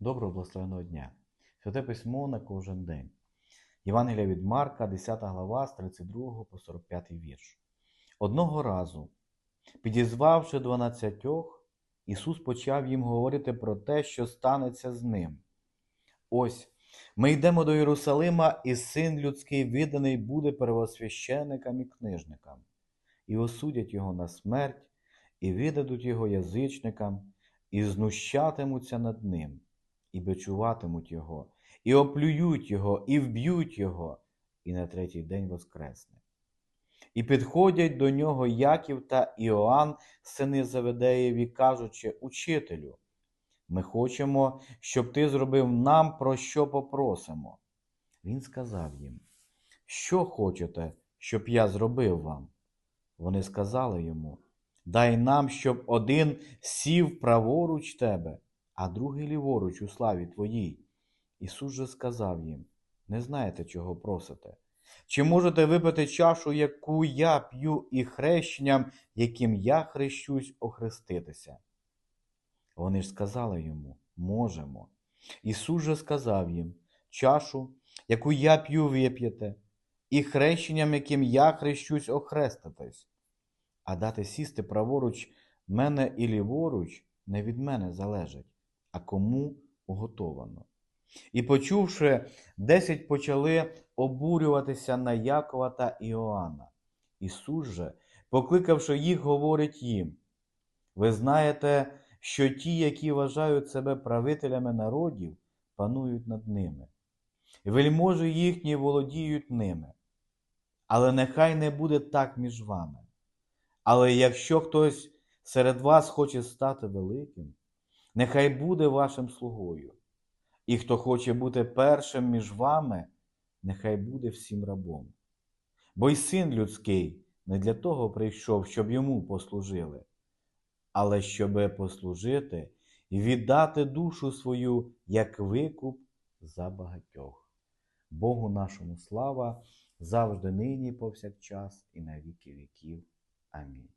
Доброго благословеного дня. Святе письмо на кожен день. Євангелія від Марка, 10 глава, з 32 по 45 вірш. Одного разу, підізвавши дванадцятьох, Ісус почав їм говорити про те, що станеться з ним. Ось, ми йдемо до Єрусалима, і син людський виданий буде первосвященикам і книжникам, і осудять його на смерть, і видадуть його язичникам, і знущатимуться над ним, і бичуватимуть його, і оплюють його, і вб'ють його, і на третій день воскресне. І підходять до нього Яків та Іоанн, сини Заведеєві, кажучи, Учителю, ми хочемо, щоб ти зробив нам про що попросимо. Він сказав їм, що хочете, щоб я зробив вам? Вони сказали йому, дай нам, щоб один сів праворуч тебе, а другий ліворуч у славі твоїй. Ісус же сказав їм, не знаєте, чого просите. Чи можете випити чашу, яку я п'ю, і хрещенням, яким я хрещусь, охреститися? Вони ж сказали йому, можемо. Ісус же сказав їм, чашу, яку я п'ю, вип'єте, і хрещенням, яким я хрещусь, охреститесь. А дати сісти праворуч мене і ліворуч не від мене залежить, а кому уготовано. І почувши, десять почали обурюватися на Якова та Іоанна. Ісус же, покликавши їх, говорить їм: Ви знаєте, що ті, які вважають себе правителями народів, панують над ними, вельможі їхні володіють ними. Але нехай не буде так між вами. Але якщо хтось серед вас хоче стати великим, нехай буде вашим слугою. І хто хоче бути першим між вами, нехай буде всім рабом. Бо й син людський не для того прийшов, щоб йому послужили, але щоби послужити і віддати душу свою як викуп за багатьох. Богу нашому слава завжди нині, повсякчас і на віки віків. Амінь.